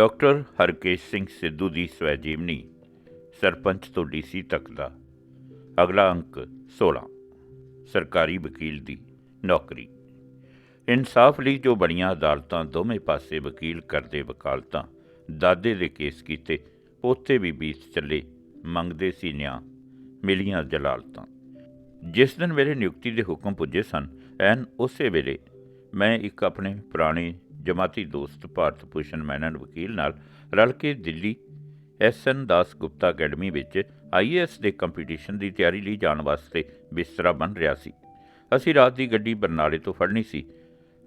Doctor Harkesh Singh Sidhu ਦੀ ਸਵੈ ਜੀਵਨੀ ਸਰਪੰਚ ਤੋਂ ਡੀਸੀ ਤੱਕ ਦਾ। ਅਗਲਾ ਅੰਕ 16 ਸਰਕਾਰੀ ਵਕੀਲ ਦੀ ਨੌਕਰੀ। ਇਨਸਾਫ ਲਈ ਜੋ ਬੜੀਆਂ ਅਦਾਲਤਾਂ ਦੋਵੇਂ ਪਾਸੇ ਵਕੀਲ ਕਰਦੇ ਵਕਾਲਤਾਂ, ਦਾਦੇ ਦੇ ਕੇਸ ਕੀਤੇ, ਪੋਤੇ ਵੀ ਬੀਤ ਚੱਲੇ, ਮੰਗਦੇ ਸੀ ਨਿਆਂ, ਮਿਲੀਆਂ ਜਲਾਲਤਾਂ। ਜਿਸ ਦਿਨ ਮੇਰੇ ਨਿਯੁਕਤੀ ਦੇ ਹੁਕਮ ਪੁੱਜੇ ਸਨ, ਐਨ ਉਸੇ ਵੇਲੇ ਮੈਂ ਇੱਕ ਆਪਣੇ ਪੁਰਾਣੇ ਜਮਾਤੀ ਦੋਸਤ ਭਾਰਤ ਭੂਸ਼ਣ ਮੈਨਨ ਵਕੀਲ ਨਾਲ ਰਲ ਕੇ ਦਿੱਲੀ ਐਸਐਨ ਦਾਸ ਗੁਪਤਾ ਅਕੈਡਮੀ ਵਿੱਚ ਆਈਏਐਸ ਦੇ ਕੰਪੀਟੀਸ਼ਨ ਦੀ ਤਿਆਰੀ ਲਈ ਜਾਣ ਵਾਸਤੇ ਬਿਸਤਰਾ ਬਣ ਰਿਹਾ ਸੀ। ਅਸੀਂ ਰਾਤ ਦੀ ਗੱਡੀ ਬਰਨਾਲੇ ਤੋਂ ਫੜਨੀ ਸੀ।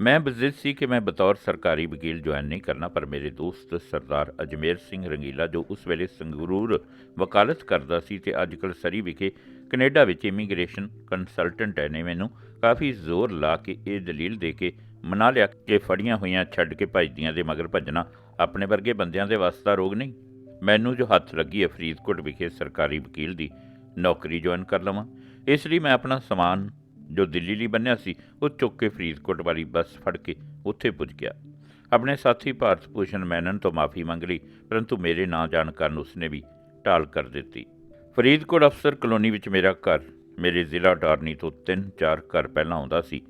ਮੈਂ ਬਜ਼ਿੱਦ ਸੀ ਕਿ ਮੈਂ ਬਤੌਰ ਸਰਕਾਰੀ ਵਕੀਲ ਜੁਆਇਨ ਨਹੀਂ ਕਰਨਾ, ਪਰ ਮੇਰੇ ਦੋਸਤ ਸਰਦਾਰ ਅਜਮੇਰ ਸਿੰਘ ਰੰਗੀਲਾ, ਜੋ ਉਸ ਵੇਲੇ ਸੰਗਰੂਰ ਵਕਾਲਤ ਕਰਦਾ ਸੀ ਤੇ ਅੱਜਕੱਲ ਸਰੀ ਵਿਖੇ ਕੈਨੇਡਾ ਵਿੱਚ ਇਮੀਗ੍ਰੇਸ਼ਨ ਕੰਸਲਟੈਂਟ ਹੈ, ਨੇ ਮੈਨੂੰ ਕਾਫੀ ਜ਼ੋਰ ਲਾ ਕੇ ਇਹ ਦਲੀਲ ਦੇ ਕੇ ਮਨਾ ਲਿਆ ਕਿ ਫੜੀਆਂ ਹੋਈਆਂ ਛੱਡ ਕੇ ਭੱਜਦੀਆਂ ਦੇ ਮਗਰ ਭੱਜਣਾ ਆਪਣੇ ਵਰਗੇ ਬੰਦਿਆਂ ਦੇ ਵਾਸਤਾ ਰੋਗ ਨਹੀਂ। ਮੈਨੂੰ ਜੋ ਹੱਥ ਲੱਗੀ ਹੈ ਫਰੀਦਕੋਟ ਵਿਖੇ ਸਰਕਾਰੀ ਵਕੀਲ ਦੀ ਨੌਕਰੀ ਜੁਆਇਨ ਕਰ ਲਵਾਂ। ਇਸ ਲਈ ਮੈਂ ਆਪਣਾ ਸਮਾਨ ਜੋ ਦਿੱਲੀ ਲਈ ਬੰਨਿਆ ਸੀ, ਉਹ ਚੁੱਕ ਕੇ ਫਰੀਦਕੋਟ ਵਾਲੀ ਬੱਸ ਫੜ ਕੇ ਉੱਥੇ ਪੁੱਜ ਗਿਆ। ਆਪਣੇ ਸਾਥੀ ਭਾਰਤ ਭੂਸ਼ਣ ਮੈਨਨ ਤੋਂ ਮਾਫੀ ਮੰਗ ਲਈ, ਪਰੰਤੂ ਮੇਰੇ ਨਾ ਜਾਣ ਕਾਰਨ ਉਸਨੇ ਵੀ ਟਾਲ ਕਰ ਦਿੱਤੀ। ਫਰੀਦਕੋਟ ਅਫਸਰ ਕਲੋਨੀ ਵਿੱਚ ਮੇਰਾ ਘਰ, ਮੇਰੇ ਜ਼ਿਲ੍ਹਾ ਅਟਾਰਨੀ ਤੋਂ 3-4 ਘਰ ਪਹਿਲਾਂ ਆਉਂਦਾ ਸੀ।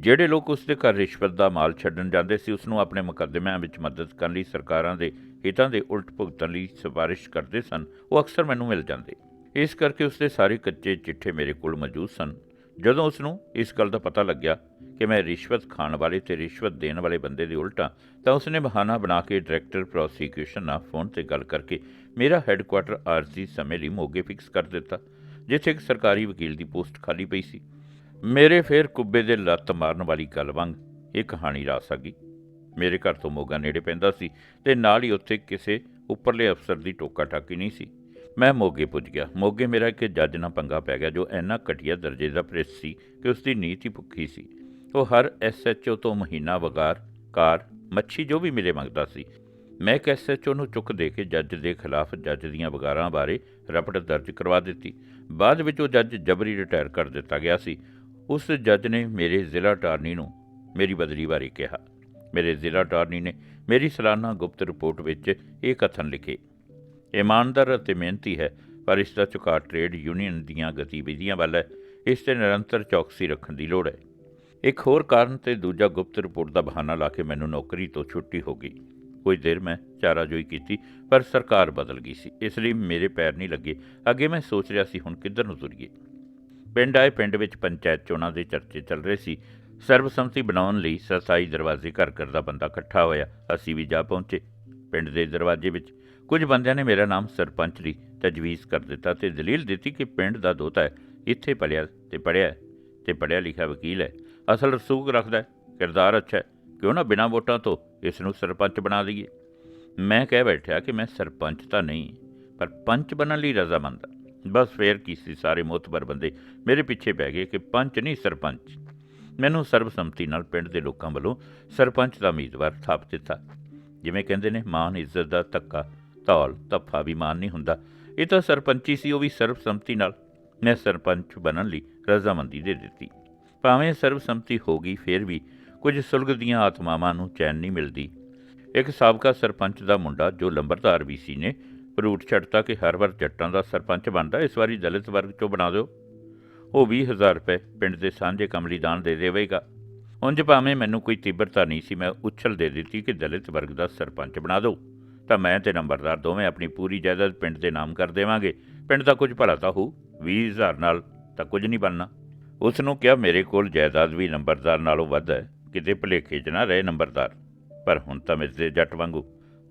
ਜਿਹੜੇ ਲੋਕ ਉਸ ਦੇ ਘਰ ਰਿਸ਼ਵਤ ਦਾ ਮਾਲ ਛੱਡਣ ਜਾਂਦੇ ਸੀ ਉਸ ਨੂੰ ਆਪਣੇ ਮੁਕੱਦਮਿਆਂ ਵਿੱਚ ਮਦਦ ਕਰਨ ਲਈ, ਸਰਕਾਰਾਂ ਦੇ ਹਿੱਤਾਂ ਦੇ ਉਲਟ ਭੁਗਤਣ ਲਈ ਸਿਫਾਰਿਸ਼ ਕਰਦੇ ਸਨ, ਉਹ ਅਕਸਰ ਮੈਨੂੰ ਮਿਲ ਜਾਂਦੇ। ਇਸ ਕਰਕੇ ਉਸ ਦੇ ਸਾਰੇ ਕੱਚੇ ਚਿੱਠੇ ਮੇਰੇ ਕੋਲ ਮੌਜੂਦ ਸਨ। ਜਦੋਂ ਉਸ ਨੂੰ ਇਸ ਗੱਲ ਦਾ ਪਤਾ ਲੱਗਿਆ ਕਿ ਮੈਂ ਰਿਸ਼ਵਤ ਖਾਣ ਵਾਲੇ ਤੇ ਰਿਸ਼ਵਤ ਦੇਣ ਵਾਲੇ ਬੰਦੇ ਦੀ ਉਲਟਾਂ, ਤਾਂ ਉਸਨੇ ਬਹਾਨਾ ਬਣਾ ਕੇ ਡਾਇਰੈਕਟਰ ਪ੍ਰੋਸੀਕਿਊਸ਼ਨ ਨਾਲ ਫੋਨ ਤੇ ਗੱਲ ਕਰਕੇ ਮੇਰਾ ਹੈੱਡਕੁਆਟਰ ਆਰਜ਼ੀ ਸਮੇਂ ਲਈ ਮੋਗੇ ਫਿਕਸ ਕਰ ਦਿੱਤਾ, ਜਿੱਥੇ ਇੱਕ ਸਰਕਾਰੀ ਵਕੀਲ ਦੀ ਪੋਸਟ ਖਾਲੀ ਪਈ ਸੀ। ਮੇਰੇ ਫੇਰ ਕੁੱਬੇ ਦੇ ਲੱਤ ਮਾਰਨ ਵਾਲੀ ਗੱਲ ਵਾਂਗ ਇਹ ਕਹਾਣੀ ਰਾਸ ਆ ਗਈ। ਮੇਰੇ ਘਰ ਤੋਂ ਮੋਗਾ ਨੇੜੇ ਪੈਂਦਾ ਸੀ ਤੇ ਨਾਲ ਹੀ ਉੱਥੇ ਕਿਸੇ ਉੱਪਰਲੇ ਅਫਸਰ ਦੀ ਟੋਕਾ ਟਾਕੀ ਨਹੀਂ ਸੀ। ਮੈਂ ਮੋਗੇ ਪੁੱਜ ਗਿਆ। ਮੋਗੇ ਮੇਰਾ ਇੱਕ ਜੱਜ ਨਾਲ ਪੰਗਾ ਪੈ ਗਿਆ ਜੋ ਇੰਨਾ ਘਟੀਆ ਦਰਜੇ ਦਾ ਪ੍ਰੈਸ ਸੀ ਕਿ ਉਸ ਦੀ ਨੀਤੀ ਭੁੱਖੀ ਸੀ। ਉਹ ਹਰ ਐਸਐਚਓ ਤੋਂ ਮਹੀਨਾ ਵਗਾਰ, ਕਾਰ, ਮੱਛੀ ਜੋ ਵੀ ਮਿਲੇ ਮੰਗਦਾ ਸੀ। ਮੈਂ ਇੱਕ ਐਸਐਚਓ ਨੂੰ ਚੁੱਕ ਦੇ ਕੇ ਜੱਜ ਦੇ ਖਿਲਾਫ ਜੱਜ ਦੀਆਂ ਵਗਾਰਾਂ ਬਾਰੇ ਰਪਟ ਦਰਜ ਕਰਵਾ ਦਿੱਤੀ। ਬਾਅਦ ਵਿੱਚ ਉਹ ਜੱਜ ਜਬਰੀ ਰਿਟਾਇਰ ਕਰ ਦਿੱਤਾ ਗਿਆ ਸੀ। ਉਸ ਜੱਜ ਨੇ ਮੇਰੇ ਜ਼ਿਲ੍ਹਾ ਅਟਾਰਨੀ ਨੂੰ ਮੇਰੀ ਬਦਲੀ ਬਾਰੇ ਕਿਹਾ। ਮੇਰੇ ਜ਼ਿਲ੍ਹਾ ਅਟਾਰਨੀ ਨੇ ਮੇਰੀ ਸਾਲਾਨਾ ਗੁਪਤ ਰਿਪੋਰਟ ਵਿੱਚ ਇਹ ਕਥਨ ਲਿਖੇ। ਇਮਾਨਦਾਰ ਅਤੇ ਮਿਹਨਤੀ ਹੈ, ਪਰ ਇਸ ਦਾ ਝੁਕਾਅ ਟ੍ਰੇਡ ਯੂਨੀਅਨ ਦੀਆਂ ਗਤੀਵਿਧੀਆਂ ਵੱਲ ਹੈ। ਇਸ ਤੇ ਨਿਰੰਤਰ ਚੌਕਸੀ ਰੱਖਣ ਦੀ ਲੋੜ ਹੈ। ਇੱਕ ਹੋਰ ਕਾਰਨ ਤੇ ਦੂਜਾ ਗੁਪਤ ਰਿਪੋਰਟ ਦਾ ਬਹਾਨਾ ਲਾ ਕੇ ਮੈਨੂੰ ਨੌਕਰੀ ਤੋਂ ਛੁੱਟੀ ਹੋ ਗਈ। ਕੁਝ ਦੇਰ ਮੈਂ ਚਾਰਾਜੋਈ ਕੀਤੀ, ਪਰ ਸਰਕਾਰ ਬਦਲ ਗਈ ਸੀ। ਇਸ ਲਈ ਮੇਰੇ ਪੈਰ ਨਹੀਂ ਲੱਗੇ। ਅੱਗੇ ਮੈਂ ਸੋਚ ਰਿਹਾ ਸੀ, ਹੁਣ ਕਿੱਧਰ ਨੂੰ ਤੁਰੀਏ? ਪਿੰਡ ਆਏ ਪਿੰਡ ਵਿੱਚ ਪੰਚਾਇਤ ਚੋਣਾਂ ਦੇ ਚਰਚੇ ਚੱਲ ਰਹੇ ਸੀ। ਸਰਬਸੰਮਤੀ ਬਣਾਉਣ ਲਈ ਸਸਾਈ ਦਰਵਾਜ਼ੇ ਘਰ ਘਰ ਦਾ ਬੰਦਾ ਇਕੱਠਾ ਹੋਇਆ। ਅਸੀਂ ਵੀ ਜਾ ਪਹੁੰਚੇ ਪਿੰਡ ਦੇ ਦਰਵਾਜ਼ੇ ਵਿੱਚ। ਕੁਝ ਬੰਦਿਆਂ ਨੇ ਮੇਰਾ ਨਾਮ ਸਰਪੰਚ ਲਈ ਤਜਵੀਜ਼ ਕਰ ਦਿੱਤਾ ਤੇ ਦਲੀਲ ਦਿੱਤੀ ਕਿ ਪਿੰਡ ਦਾ ਦੋਤਾ ਹੈ। ਇੱਥੇ ਪਲਿਆ ਤੇ ਪੜਿਆ ਤੇ ਪੜਿਆ ਲਿਖਿਆ ਵਕੀਲ ਹੈ। ਅਸਲ ਰਸੂਖ ਰੱਖਦਾ ਹੈ, ਕਿਰਦਾਰ ਅੱਛਾ ਹੈ। ਕਿਉਂ ਨਾ ਬਿਨਾਂ ਵੋਟਾਂ ਤੋਂ ਇਸ ਨੂੰ ਸਰਪੰਚ ਬਣਾ ਦਈਏ? ਮੈਂ ਕਹਿ ਬੈਠਿਆ ਕਿ ਮੈਂ ਸਰਪੰਚ ਤਾਂ ਨਹੀਂ, ਪਰ ਪੰਚ ਬਣਨ ਲਈ ਰਜ਼ਾਮੰਦ ਹਾਂ। ਬਸ ਫੇਰ ਸੀ ਸਾਰੇ ਮੋਤਬਰ ਬੰਦੇ ਮੇਰੇ ਪਿੱਛੇ ਪੈ ਗਏ ਕਿ ਪੰਚ ਨਹੀਂ ਸਰਪੰਚ। ਮੈਨੂੰ ਸਰਬਸੰਮਤੀ ਨਾਲ ਪਿੰਡ ਦੇ ਲੋਕਾਂ ਵੱਲੋਂ ਸਰਪੰਚ ਦਾ ਉਮੀਦਵਾਰ ਥਾਪ ਦਿੱਤਾ। ਜਿਵੇਂ ਕਹਿੰਦੇ ਨੇ, ਮਾਨ ਇੱਜ਼ਤ ਦਾ ਧੱਕਾ, ਧੌਲ, ਧੱਫਾ ਵੀ ਮਾਨ ਨਹੀਂ ਹੁੰਦਾ। ਇਹ ਤਾਂ ਸਰਪੰਚੀ ਸੀ, ਉਹ ਵੀ ਸਰਬਸੰਮਤੀ ਨਾਲ। ਮੈਂ ਸਰਪੰਚ ਬਣਨ ਲਈ ਰਜ਼ਾਮੰਦੀ ਦੇ ਦਿੱਤੀ। ਭਾਵੇਂ ਸਰਬਸੰਮਤੀ ਹੋ ਗਈ, ਫਿਰ ਵੀ ਕੁਝ ਸੁਲਗਦੀਆਂ ਆਤਮਾਵਾਂ ਨੂੰ ਚੈਨ ਨਹੀਂ ਮਿਲਦੀ। ਇੱਕ ਸਾਬਕਾ ਸਰਪੰਚ ਦਾ ਮੁੰਡਾ, ਜੋ ਲੰਬਰਦਾਰ ਵੀ ਸੀ ਨੇ ਰੂਟ ਛੱਡਤਾ ਕਿ ਹਰ ਵਾਰ ਜੱਟਾਂ ਦਾ ਸਰਪੰਚ ਬਣਦਾ, ਇਸ ਵਾਰੀ ਦਲਿਤ ਵਰਗ ਚੋਂ ਬਣਾ ਦਿਓ? ਉਹ 20000 ਰੁਪਏ ਪਿੰਡ ਦੇ ਸਾਂਝੇ ਕਮਲੀ ਦਾਨ ਦੇ ਦੇਵੇਗਾ। ਉਂਝ ਭਾਵੇਂ ਮੈਨੂੰ ਕੋਈ ਤੀਬਰਤਾ ਨਹੀਂ ਸੀ, ਮੈਂ ਉਛਲ ਦੇ ਦਿੱਤੀ ਕਿ ਦਲਿਤ ਵਰਗ ਦਾ ਸਰਪੰਚ ਬਣਾ ਦਿਓ। ਤਾਂ ਮੈਂ ਤੇ ਨੰਬਰਦਾਰ ਦੋਵੇਂ ਆਪਣੀ ਪੂਰੀ ਜਾਇਦਾਦ ਪਿੰਡ ਦੇ ਨਾਮ ਕਰ ਦੇਵਾਂਗੇ। ਪਿੰਡ ਦਾ ਕੁਝ ਭਲਾ ਤਾਂ ਹੋਊ 20000 ਨਾਲ ਤਾਂ ਕੁਝ ਨਹੀਂ ਬਣਨਾ। ਉਸ ਨੂੰ ਕਿਹਾ, ਮੇਰੇ ਕੋਲ ਜਾਇਦਾਦ ਵੀ ਨੰਬਰਦਾਰ ਨਾਲੋਂ ਵੱਧ ਹੈ, ਕਿਤੇ ਭਲੇਖੇ 'ਚ ਨਾ ਰਹੇ ਨੰਬਰਦਾਰ। ਪਰ ਹੁਣ ਤਾਂ ਮੇਰੇ ਜੱਟ ਵਾਂਗੂ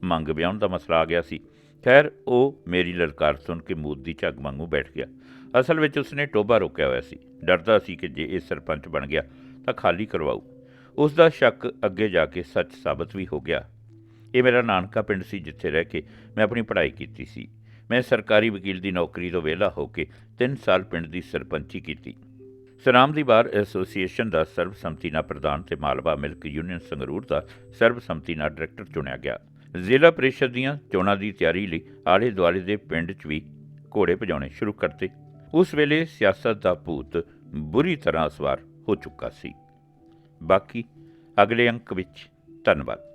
ਮੰਗ ਵਿਆਹਣ ਦਾ ਮਸਲਾ ਆ ਗਿਆ ਸੀ। ਖੈਰ, ਉਹ ਮੇਰੀ ਲਲਕਾਰ ਸੁਣ ਕੇ ਮੂਤ ਦੀ ਝੱਗ ਵਾਂਗੂ ਬੈਠ ਗਿਆ। ਅਸਲ ਵਿੱਚ ਉਸਨੇ ਟੋਬਾ ਰੋਕਿਆ ਹੋਇਆ ਸੀ। ਡਰਦਾ ਸੀ ਕਿ ਜੇ ਇਹ ਸਰਪੰਚ ਬਣ ਗਿਆ ਤਾਂ ਖਾਲੀ ਕਰਵਾਉ ਉਸ ਦਾ ਸ਼ੱਕ ਅੱਗੇ ਜਾ ਕੇ ਸੱਚ ਸਾਬਤ ਵੀ ਹੋ ਗਿਆ। ਇਹ ਮੇਰਾ ਨਾਨਕਾ ਪਿੰਡ ਸੀ ਜਿੱਥੇ ਰਹਿ ਕੇ ਮੈਂ ਆਪਣੀ ਪੜ੍ਹਾਈ ਕੀਤੀ ਸੀ। ਮੈਂ ਸਰਕਾਰੀ ਵਕੀਲ ਦੀ ਨੌਕਰੀ ਤੋਂ ਵਿਹਲਾ ਹੋ ਕੇ 3 ਸਾਲ ਪਿੰਡ ਦੀ ਸਰਪੰਚੀ ਕੀਤੀ। ਸਨਾਮ ਦੀ ਬਾਰ ਐਸੋਸੀਏਸ਼ਨ ਦਾ ਸਰਬਸੰਮਤੀ ਨਾਲ ਪ੍ਰਧਾਨ ਤੇ ਮਾਲਵਾ ਮਿਲਕ ਯੂਨੀਅਨ ਸੰਗਰੂਰ ਦਾ ਸਰਬਸੰਮਤੀ ਨਾਲ ਡਾਇਰੈਕਟਰ ਚੁਣਿਆ ਗਿਆ। ਜ਼ਿਲ੍ਹਾ ਪ੍ਰੀਸ਼ਦ ਦੀਆਂ ਚੋਣਾਂ ਦੀ ਤਿਆਰੀ ਲਈ ਆਲੇ ਦੁਆਲੇ ਦੇ ਪਿੰਡ 'ਚ ਵੀ ਘੋੜੇ ਭਜਾਉਣੇ ਸ਼ੁਰੂ ਕਰਤੇ। ਉਸ ਵੇਲੇ ਸਿਆਸਤ ਦਾ ਭੂਤ ਬੁਰੀ ਤਰ੍ਹਾਂ ਸਵਾਰ ਹੋ ਚੁੱਕਾ ਸੀ। ਬਾਕੀ ਅਗਲੇ ਅੰਕ ਵਿੱਚ ਧੰਨਵਾਦ।